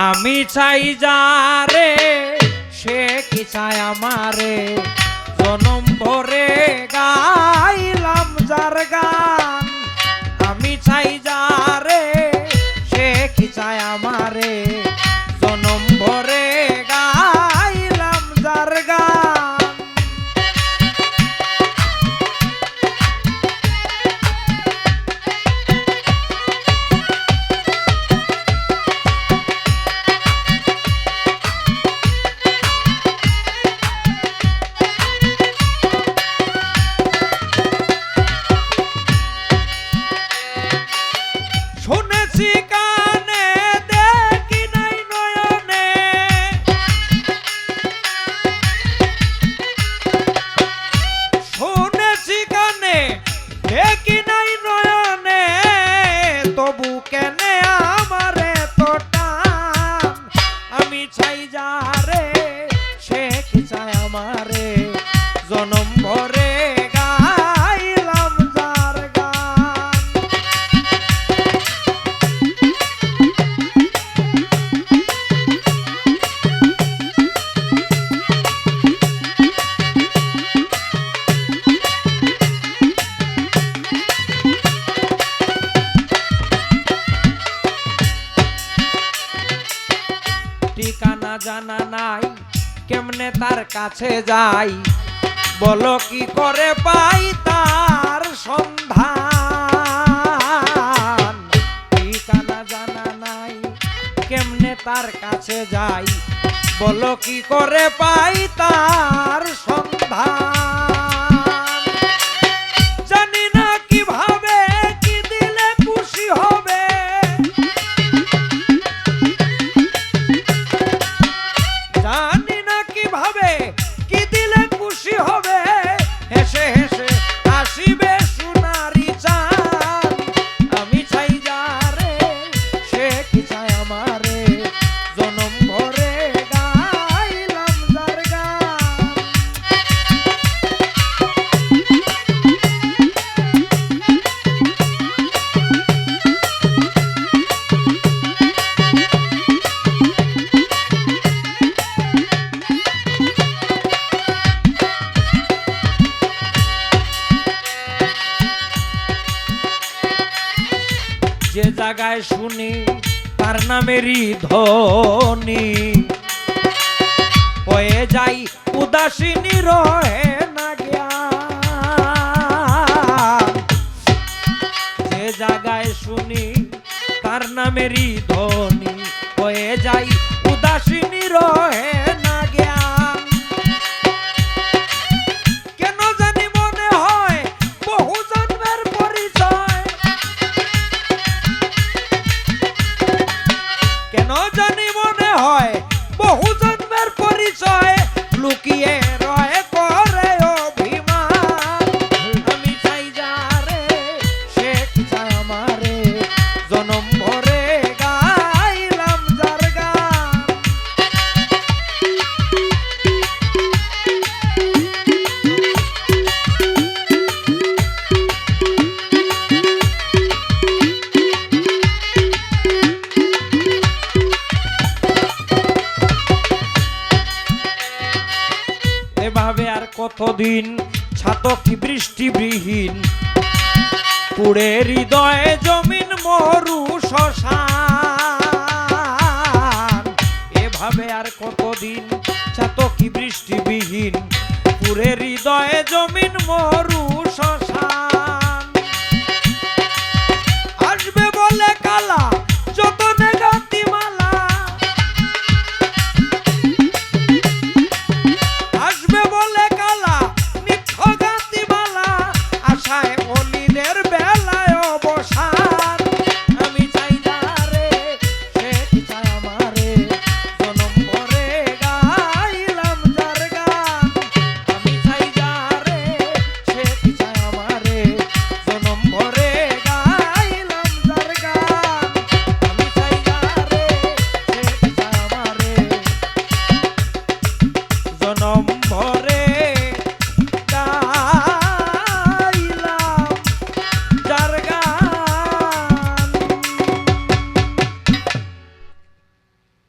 আমি চাই যারে সে কি চায় আমারে? জনম ভরে তবু কেনে জানা নাই কেমনে তার কাছে যাই? বলো কি করে পাই তার সন্ধান? ঠিকানা জানা নাই কেমনে তার কাছে যাই? বলো কি করে পাই তার সন্ধান? আমারে। জনম ভরে গাইলাম যার জায়গায় শুনি তার নামেরই ধনি হয়ে যাই উদাসীনী রহে না যে জায়গায় শুনি তার নামেরই ধনি হয়ে যাই উদাসীনী রহে হয়। ছাতক ছাতকি বৃষ্টিবিহীন। পুড়ে হৃদয়ে জমিন মরু শ্মশান। এভাবে আর কতদিন ছাতকি বৃষ্টিবিহীন? পুরে হৃদয়ে জমিন মরু শ্মশান।